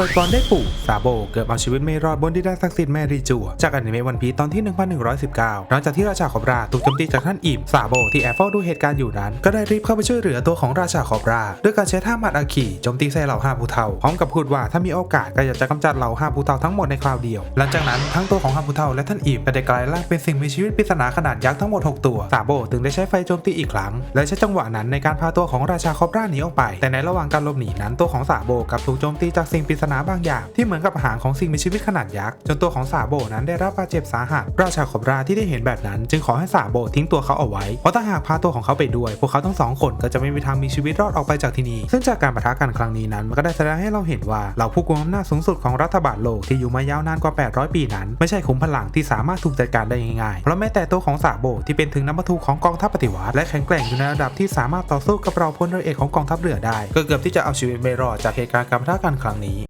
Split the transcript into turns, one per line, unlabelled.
ปิดก่อนได้ปู่ซาโบเกือบเอาชีวิตไม่รอดบนดินแดนศักดิ์สิทธิ์แมริจัวจากอนิเมะวันพีตอนที่ 1119 หลังจากที่ราชาคอบราถูกโจมตีจากท่านอิมซาโบที่แอบเฝ้าดูเหตุการณ์อยู่นั้น ก็ได้รีบเข้าไปช่วยเหลือตัวของราชาคอบราด้วยการใช้ท่ามัดอาคีโจมตีใส่เหล่าห้าผู้เฒ่าพร้อมกับพูดว่าถ้ามีโอกาสก็อยากจะกำจัดเหล่าห้าผู้เฒ่าทั้งหมดในคราวเดียว หลังจากนั้นทั้งตัวของห้าผู้เฒ่าและท่านอิมก็ได้กลายร่างเป็นสิ่งมีชีวิตปริศนาขนาดยักษ์ทั้งหมดหกตัวซาโบถึงได้ใช้ไฟโจมตีอีกครั้ง และใช้จังหวะนั้นในการพาตัวของราชาคอบราหนีออกไป แต่ในระหว่างการหลบหนีนั้นตัวของซาโบกับถูกโจมตีจากสิ่งปริศนาบางอย่างที่เหมือนกับหางของสิ่งมีชีวิตขนาดยักษ์จนตัวของซาโบนั้นได้รับบาดเจ็บสาหัสราชาคอบราที่ได้เห็นแบบนั้น จึงขอให้ซาโบทิ้งตัวเขาเอาไว้เพราะถ้าหากพาตัวของเขาไปด้วย พวกเขาทั้งสองคนก็จะไม่มีทางมีชีวิตรอดออกไปจากที่นี่ซึ่งจากการปะทะกันครั้งนี้นั้นมันก็ได้แสดงให้เราเห็นว่าเหล่าผู้กุมอำนาจสูงสุดของรัฐบาลโลกที่อยู่มายาวนานกว่า 800 ปีนั้น ไม่ใช่ขุมพลังที่สามารถถูกจัดการได้ง่ายๆเพราะแม้แต่ตัวของซาโบที่เป็นถึงน้ำมันทูของกองทัพปฏิวัติและแข็งแกร่งอยู่ในระดับที่สามารถต่อสู้กับเราพลเรือเอกของกองทัพเรือได้ก็เกือบที่จะเอาชีวิตไม่รอดจากเหตุการณ์การปะทะกันครั้งนี้